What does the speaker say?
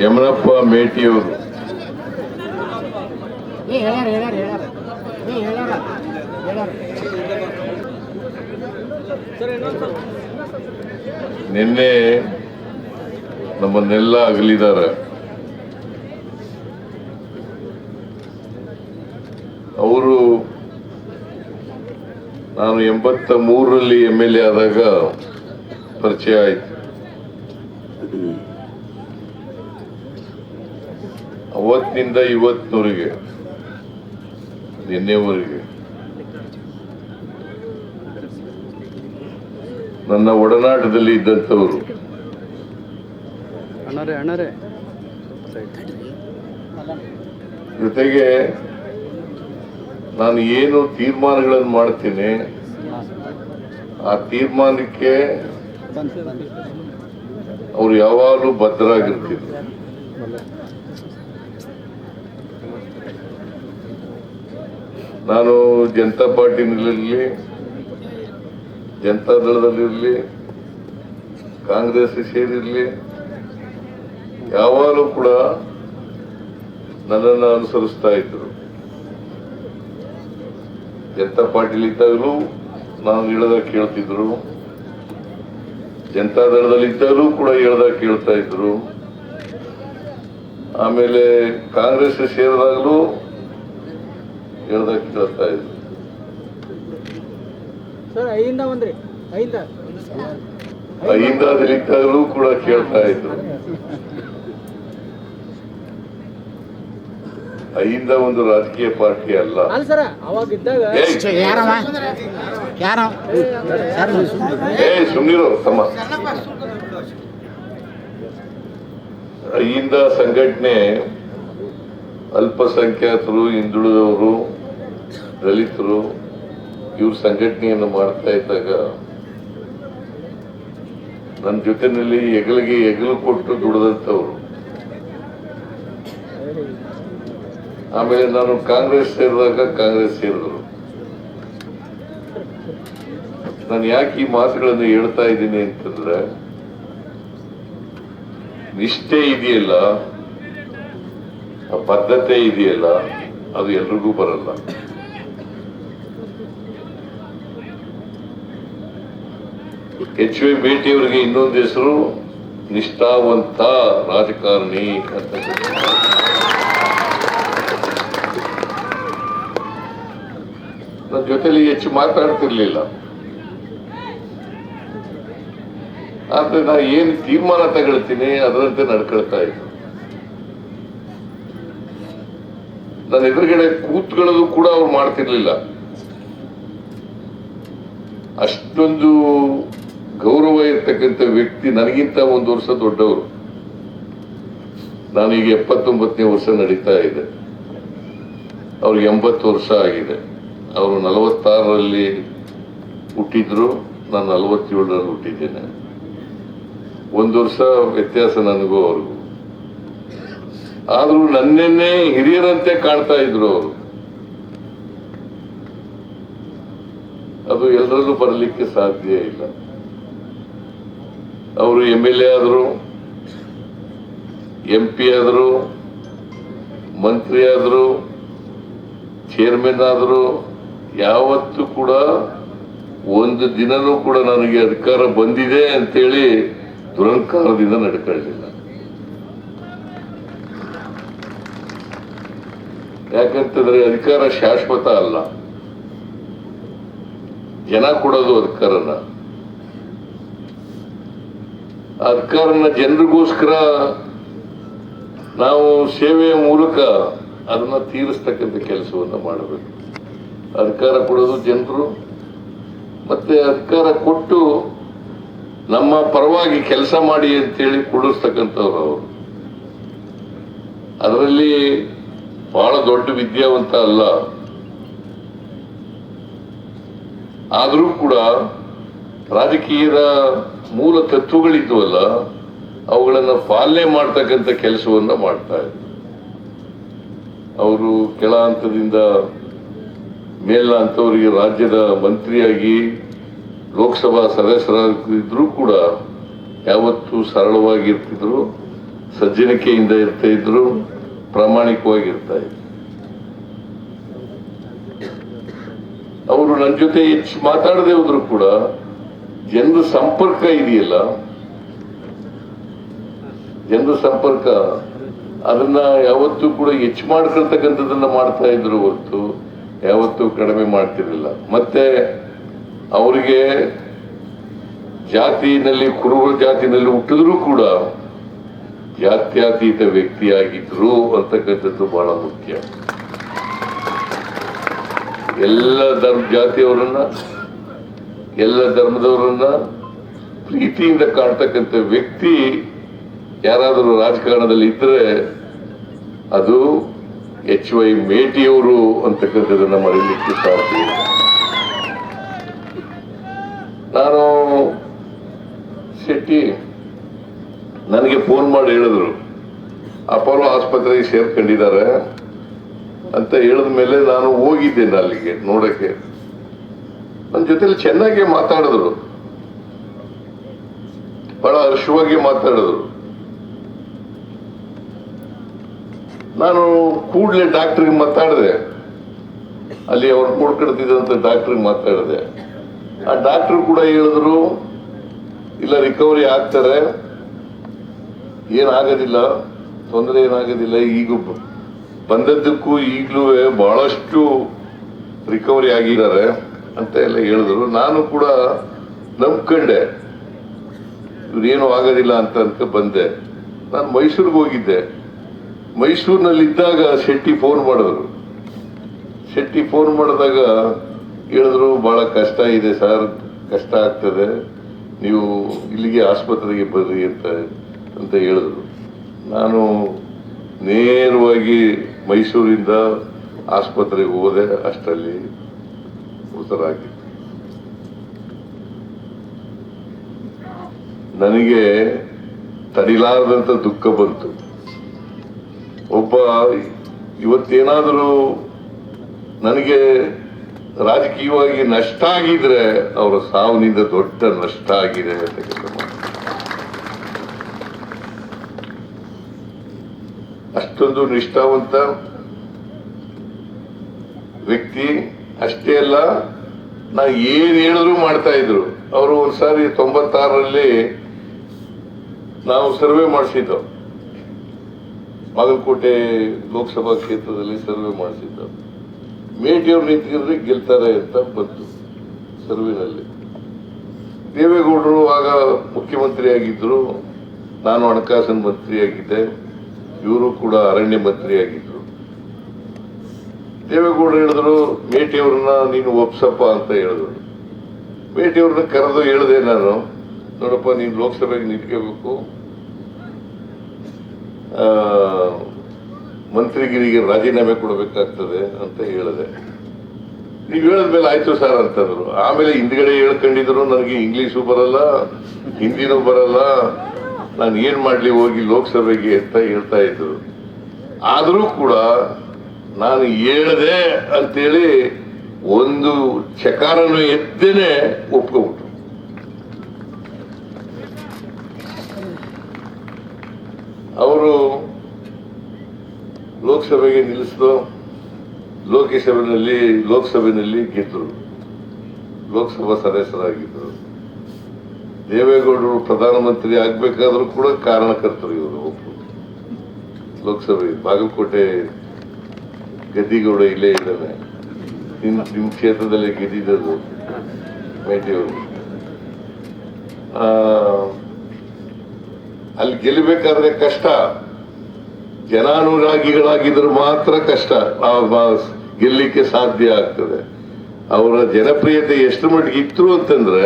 ಯಮನಪ್ಪ ಮೇಟಿಯವರು. ನಿನ್ನೆ ನಮ್ಮನ್ನೆಲ್ಲ ಅಗಲಿದ್ದಾರೆ. ಅವರು ನಾನು ಎಂಬತ್ತ ಮೂರರಲ್ಲಿ ಎಂ ಎಲ್ ಎ ಆದಾಗ ಪರಿಚಯ ಆಯ್ತು. ಅವತ್ತಿನಿಂದ ಇವತ್ತಿನವರೆಗೆ ನಿನ್ನೆವರೆಗೆ ನನ್ನ ಒಡನಾಟದಲ್ಲಿ ಇದ್ದಂಥವರು. ಜೊತೆಗೆ ನಾನು ಏನು ತೀರ್ಮಾನಗಳನ್ನು ಮಾಡ್ತೀನಿ ಆ ತೀರ್ಮಾನಕ್ಕೆ ಅವ್ರು ಯಾವಾಗಲೂ ಬದ್ಧರಾಗಿರ್ತಿದ್ರು ನಾನು ಜನತಾ ಪಾರ್ಟಿನಲ್ಲಿರಲಿ, ಜನತಾ ದಳದಲ್ಲಿರಲಿ ಕಾಂಗ್ರೆಸ್ ಸೇರಿರಲಿ, ಯಾವಾಗಲೂ ಕೂಡ ನನ್ನನ್ನು ಅನುಸರಿಸ್ತಾ ಇದ್ರು ಜನತಾ ಪಾರ್ಟಿಲಿ ಇದ್ದಾಗಲೂ ನಾನು ಹೇಳ್ದಾಗ ಕೇಳ್ತಿದ್ರು ಜನತಾ ದಳದಲ್ಲಿ ಇದ್ದಾಗಲೂ ಕೂಡ ಹೇಳ್ದಾಗ ಕೇಳ್ತಾ ಇದ್ರು ಆಮೇಲೆ ಕಾಂಗ್ರೆಸ್ ಸೇರಿದಾಗಲೂ ಹೇಳ್ದಾಗ ಕೇಳ್ತಾ ಇದ್ರು ಸರ್ ಒಂದ್ರಿ. ಐದ ಅಹಿಂದಾದಲ್ಲಿ ಇದ್ದಾಗಲೂ ಕೂಡ ಕೇಳ್ತಾ ಇದ್ರು. ಅಹಿಂದ ಒಂದು ರಾಜಕೀಯ ಪಾರ್ಟಿ ಅಲ್ಲ. ಅಲ್ಲ ಸರ ಅವಾಗ ಇದ್ದಾಗ ಏ ಸುಮ್ನಿರೋ ತಮ್ಮ. ಅಹಿಂದ ಸಂಘಟನೆ ಅಲ್ಪಸಂಖ್ಯಾತರು ಹಿಂದುಳಿದವರು ದಲಿತರು ಇವ್ರ ಸಂಘಟನೆಯನ್ನು ಮಾಡ್ತಾ ಇದ್ದಾಗ ನನ್ನ ಜೊತೆನಲ್ಲಿ ಹೆಗಲಿಗೆ ಹೆಗಲು ಕೊಟ್ಟು ದುಡಿದಂಥವ್ರು. ಆಮೇಲೆ ನಾನು ಕಾಂಗ್ರೆಸ್ ಸೇರಿದಾಗ ಕಾಂಗ್ರೆಸ್ ಸೇರಿದ್ರು. ನಾನು ಯಾಕೆ ಈ ಮಾತುಗಳನ್ನು ಹೇಳ್ತಾ ಇದ್ದೀನಿ ಅಂತಂದ್ರೆ, ನಿಷ್ಠೆ ಇದೆಯಲ್ಲ, ಆ ಬದ್ಧತೆ ಇದೆಯಲ್ಲ, ಅದು ಎಲ್ರಿಗೂ ಬರಲ್ಲ. ಎಚ್ ವಿ ಮೇಟಿಯವರಿಗೆ ಇನ್ನೊಂದು ಹೆಸರು ನಿಷ್ಠಾವಂತ ರಾಜಕಾರಣಿ ಅಂತ. ನನ್ನ ಜೊತೆಲಿ ಹೆಚ್ಚು ಮಾತಾಡ್ತಿರ್ಲಿಲ್ಲ. ಆದ್ರೆ ನಾ ಏನು ತೀರ್ಮಾನ ತಗೊಳ್ತೀನಿ ಅದರಂತೆ ನಡ್ಕೊಳ್ತಾ ಇದ್ದೆ. ನನ್ನ ಎದುರುಗಡೆ ಕೂತ್ಕೊಳ್ಳೋದು ಕೂಡ ಅವ್ರು ಮಾಡ್ತಿರ್ಲಿಲ್ಲ. ಅಷ್ಟೊಂದು ಗೌರವ ಇರ್ತಕ್ಕಂಥ ವ್ಯಕ್ತಿ ನನಗಿಂತ ಒಂದು ವರ್ಷ ದೊಡ್ಡವರು. ನಾನೀಗ ಎಪ್ಪತ್ತೊಂಬತ್ತನೇ ವರ್ಷ ನಡೀತಾ ಇದೆ. ಅವ್ರಿಗೆ ಎಂಬತ್ತು ವರ್ಷ ಆಗಿದೆ. ಅವರು ನಲವತ್ತಾರರಲ್ಲಿ ಹುಟ್ಟಿದ್ರು. ನಾನು ನಲವತ್ತೇಳರಲ್ಲಿ ಹುಟ್ಟಿದ್ದೇನೆ. ಒಂದು ವರ್ಷ ವ್ಯತ್ಯಾಸ ನನಗೂ ಅವ್ರಿಗೂ. ಆದರೂ ನನ್ನೆನ್ನೇ ಹಿರಿಯರಂತೆ ಕಾಣ್ತಾ ಇದ್ರು ಅವರು. ಅದು ಎಲ್ಲರಲ್ಲೂ ಬರಲಿಕ್ಕೆ ಸಾಧ್ಯ ಇಲ್ಲ. ಅವರು ಎಂ ಎಲ್ ಎ ಆದರು ಎಂ ಪಿ ಆದರು, ಮಂತ್ರಿ ಆದರು ಚೇರ್ಮನ್ ಆದರು, ಯಾವತ್ತೂ ಕೂಡ ಒಂದು ದಿನನೂ ಕೂಡ ನನಗೆ ಅಧಿಕಾರ ಬಂದಿದೆ ಅಂತೇಳಿ ದುರಂಕಾರದಿಂದ ನಡ್ಕೊಳ್ಳಿಲ್ಲ ಯಾಕಂತಂದ್ರೆ ಅಧಿಕಾರ ಶಾಶ್ವತ ಅಲ್ಲ. ಜನ ಕೊಡೋದು ಅಧಿಕಾರನ. ಅಧಿಕಾರನ ಜನರಿಗೋಸ್ಕರ ನಾವು ಸೇವೆಯ ಮೂಲಕ ಅದನ್ನ ತೀರಿಸ್ತಕ್ಕಂಥ ಕೆಲಸವನ್ನು ಮಾಡಬೇಕು. ಅಧಿಕಾರ ಕೊಡೋದು ಜನರು, ಮತ್ತೆ ಅಧಿಕಾರ ಕೊಟ್ಟು ನಮ್ಮ ಪರವಾಗಿ ಕೆಲಸ ಮಾಡಿ ಅಂತೇಳಿ ಕೊಡಿಸ್ತಕ್ಕಂಥವ್ರು ಅವರು. ಅದರಲ್ಲಿ ಬಹಳ ದೊಡ್ಡ ವಿದ್ಯಾವಂತ ಅಲ್ಲ. ಆದರೂ ಕೂಡ ರಾಜಕೀಯದ ಮೂಲ ತತ್ವಗಳಿದ್ವಲ್ಲ, ಅವುಗಳನ್ನು ಪಾಲನೆ ಮಾಡ್ತಕ್ಕಂಥ ಕೆಲಸವನ್ನ ಮಾಡ್ತಾ ಇದ್ರು. ಅವರು ಕೆಳ ಹಂತದಿಂದ ಮೇಲ ಹಂತವರಿಗೆ ರಾಜ್ಯದ ಮಂತ್ರಿಯಾಗಿ, ಲೋಕಸಭಾ ಸದಸ್ಯರಾಗಿದ್ರು ಕೂಡ ಯಾವತ್ತೂ ಸರಳವಾಗಿರ್ತಿದ್ರು, ಸಜ್ಜನಿಕೆಯಿಂದ ಇರ್ತಾ ಇದ್ರು, ಪ್ರಾಮಾಣಿಕವಾಗಿರ್ತಾ ಇದ್ರು. ಅವರು ನನ್ನ ಜೊತೆ ಹೆಚ್ಚು ಮಾತಾಡದೆ ಹೋದ್ರು ಕೂಡ ಜನರ ಸಂಪರ್ಕ ಇದೆಯಲ್ಲ? ಜನರ ಸಂಪರ್ಕ, ಅದನ್ನ ಯಾವತ್ತೂ ಕೂಡ ಹೆಚ್ಚು ಮಾಡ್ಕೊಳ್ತಕ್ಕಂಥದ್ದನ್ನ ಮಾಡ್ತಾ ಇದ್ರು ಹೊರತು ಯಾವತ್ತೂ ಕಡಿಮೆ ಮಾಡ್ತಿರ್ಲಿಲ್ಲ. ಮತ್ತೆ ಅವರಿಗೆ ಜಾತಿನಲ್ಲಿ ಕುರುಬ ಜಾತಿನಲ್ಲಿ ಹುಟ್ಟಿದ್ರು ಕೂಡ ಜಾತ್ಯತೀತ ವ್ಯಕ್ತಿಯಾಗಿದ್ರು ಅಂತಕ್ಕಂಥದ್ದು ಬಹಳ ಮುಖ್ಯ. ಎಲ್ಲ ಧರ್ಮ ಜಾತಿಯವರನ್ನ ಎಲ್ಲ ಧರ್ಮದವರನ್ನ ಪ್ರೀತಿಯಿಂದ ಕಾಣ್ತಕ್ಕಂಥ ವ್ಯಕ್ತಿ ಯಾರಾದರೂ ರಾಜಕಾರಣದಲ್ಲಿ ಇದ್ರೆ ಅದು ಎಚ್ ವೈ ಮೇಟಿಯವರು ಅಂತಕ್ಕಂಥದ್ದನ್ನ ಮರೀಲಿಕ್ಕೆ ಸಾಧ್ಯ ನಾನು ಶೆಟ್ಟಿ, ನನಗೆ ಫೋನ್ ಮಾಡಿ ಹೇಳಿದ್ರು, ಅಪೋಲೋ ಆಸ್ಪತ್ರೆಗೆ ಸೇರ್ಕೊಂಡಿದ್ದಾರೆ ಅಂತ ಹೇಳಿದ ಮೇಲೆ ನಾನು ಹೋಗಿದ್ದೇನೆ ಅಲ್ಲಿಗೆ ನೋಡಕ್ಕೆ. ನನ್ನ ಜೊತೆಲಿ ಚೆನ್ನಾಗಿ ಮಾತಾಡಿದ್ರು. ಬಹಳ ಹರ್ಷವಾಗಿ ಮಾತಾಡಿದ್ರು. ನಾನು ಕೂಡಲೇ ಡಾಕ್ಟ್ರಿಗೆ ಮಾತಾಡಿದೆ. ಅಲ್ಲಿ ಅವ್ರು ನೋಡ್ಕೊಳ್ತಿದ್ದಂತ ಡಾಕ್ಟ್ರಿಗೆ ಮಾತಾಡಿದೆ. ಆ ಡಾಕ್ಟ್ರು ಕೂಡ ಹೇಳಿದ್ರು, ಇಲ್ಲ, ರಿಕವರಿ ಆಗ್ತಾರೆ. ಏನಾಗೋದಿಲ್ಲ, ತೊಂದರೆ ಏನಾಗೋದಿಲ್ಲ, ಈಗ ಬಂದದ್ದಕ್ಕೂ ಈಗಲೂ ಬಹಳಷ್ಟು ರಿಕವರಿ ಆಗಿದ್ದಾರೆ. ಅಂತ ಎಲ್ಲ ಹೇಳಿದ್ರು. ನಾನು ಕೂಡ ನಂಬ್ಕೊಂಡೆ. ಇವ್ರೇನು ಆಗೋದಿಲ್ಲ ಅಂತ ಅಂತ ಬಂದೆ. ನಾನು ಮೈಸೂರಿಗೆ ಹೋಗಿದ್ದೆ. ಮೈಸೂರಿನಲ್ಲಿದ್ದಾಗ ಶೆಟ್ಟಿ ಫೋನ್ ಮಾಡಿದ್ರು. ಶೆಟ್ಟಿ ಫೋನ್ ಮಾಡಿದಾಗ ಹೇಳಿದ್ರು ಬಹಳ ಕಷ್ಟ ಇದೆ ಸರ್, ಕಷ್ಟ ಆಗ್ತದೆ. ನೀವು ಇಲ್ಲಿಗೆ ಆಸ್ಪತ್ರೆಗೆ ಬರ್ರಿ ಅಂತ ಅಂತ ಹೇಳಿದ್ರು. ನಾನು ನೇರವಾಗಿ ಮೈಸೂರಿಂದ ಆಸ್ಪತ್ರೆಗೆ ಹೋದೆ ಅಷ್ಟರಲ್ಲಿ. ಮೃತರಾಗಿತ್ತು ನನಗೆ ತಡಿಲಾರದಂತ ದುಃಖ ಬಂತು ಒಬ್ಬ ಇವತ್ತೇನಾದರೂ ನನಗೆ ರಾಜಕೀಯವಾಗಿ ನಷ್ಟ ಆಗಿದ್ರೆ ಅವರ ಸಾವಿನಿಂದ ದೊಡ್ಡ ನಷ್ಟ ಆಗಿದೆ ಅಂತ. ಅಷ್ಟೊಂದು ನಿಷ್ಠಾವಂತ ವ್ಯಕ್ತಿ, ಅಷ್ಟೇ ಅಲ್ಲ ನಾ ಏನ್ ಹೇಳಿದ್ರು ಮಾಡ್ತಾ ಇದ್ರು. ಅವರು ಒಂದ್ಸಾರಿ ತೊಂಬತ್ತಾರರಲ್ಲಿ ನಾವು ಸರ್ವೆ ಮಾಡಿಸಿದ್ದು. ಬಾಗಲಕೋಟೆ ಲೋಕಸಭಾ ಕ್ಷೇತ್ರದಲ್ಲಿ ಸರ್ವೆ ಮಾಡಿಸಿದ್ದು. ಮೇಟಿಯವ್ರು ನಿಂತಿದ್ರೆ ಗೆಲ್ತಾರೆ ಅಂತ ಬಂತು ಸರ್ವೆನಲ್ಲಿ. ದೇವೇಗೌಡರು ಆಗ ಮುಖ್ಯಮಂತ್ರಿ ಆಗಿದ್ರು. ನಾನು ಹಣಕಾಸಿನ ಮಂತ್ರಿ ಆಗಿದ್ದೆ ಇವರು ಕೂಡ ಅರಣ್ಯ ಮಂತ್ರಿ ಆಗಿದ್ರು ದೇವೇಗೌಡರು ಹೇಳಿದ್ರು, ಮೇಟಿಯವ್ರನ್ನ ನೀನು ಒಪ್ಸಪ್ಪ ಅಂತ ಹೇಳಿದ್ರು. ಮೇಟಿಯವ್ರನ್ನ ಕರೆದು ಹೇಳಿದೆ ನಾನು, ನೋಡಪ್ಪ, ನೀನು ಲೋಕಸಭೆಗೆ ನಿಂತ್ಕೋಬೇಕು. ಮಂತ್ರಿಗಿರಿಗೆ ರಾಜೀನಾಮೆ ಕೊಡಬೇಕಾಗ್ತದೆ ಅಂತ ಹೇಳಿದೆ. ನೀವು ಹೇಳಿದ್ಮೇಲೆ ಆಯ್ತು ಸರ್ ಅಂತಂದ್ರು. ಆಮೇಲೆ ಹಿಂದ್ಗಡೆ ಹೇಳ್ಕೊಂಡಿದ್ರು, ನನಗೆ ಇಂಗ್ಲೀಷು ಬರಲ್ಲ, ಹಿಂದಿನೂ ಬರಲ್ಲ, ನಾನು ಏನು ಮಾಡಲಿ ಹೋಗಿ ಲೋಕಸಭೆಗೆ ಅಂತ ಹೇಳ್ತಾ ಇದ್ರು. ಆದರೂ ಕೂಡ ನಾನು ಹೇಳ್ದೆ ಅಂತೇಳಿ ಒಂದು ಚಕಾರನು ಎದ್ದೇನೆ ಒಪ್ಕೊಬಿಟ್ರು ಅವರು ಲೋಕಸಭೆಗೆ ನಿಲ್ಲಿಸಿದ್ರು, ಲೋಕಸಭೆಯಲ್ಲಿ ಲೋಕಸಭೆಯಲ್ಲಿ ಗೆದ್ದರು, ಲೋಕಸಭಾ ಸದಸ್ಯರಾಗಿದ್ದರು. ದೇವೇಗೌಡರು ಪ್ರಧಾನಮಂತ್ರಿ ಆಗಬೇಕಾದ್ರೂ ಕೂಡ ಕಾರಣಕರ್ತರು ಇವರು ಒಪ್ಪು ಲೋಕಸಭೆ, ಬಾಗಲಕೋಟೆ ಗದ್ದಿಗೌಡ ಇಲ್ಲೇ ಇದ್ದಾವೆ. ನಿಮ್ ನಿಮ್ ಕ್ಷೇತ್ರದಲ್ಲಿ ಗೆದ್ದಿದ್ದದು ಮೇಟಿಯವರು ಅಲ್ಲಿ ಗೆಲ್ಲಬೇಕಾದ್ರೆ ಕಷ್ಟ. ಜನಾನುರಾಗಿಗಳಾಗಿದ್ರು ಮಾತ್ರ ಕಷ್ಟ. ಗೆಲ್ಲಿಕ್ಕೆ ಸಾಧ್ಯ ಆಗ್ತದೆ. ಅವರ ಜನಪ್ರಿಯತೆ ಎಷ್ಟು ಮಟ್ಟಿಗೆ ಇತ್ತು ಅಂತಂದ್ರೆ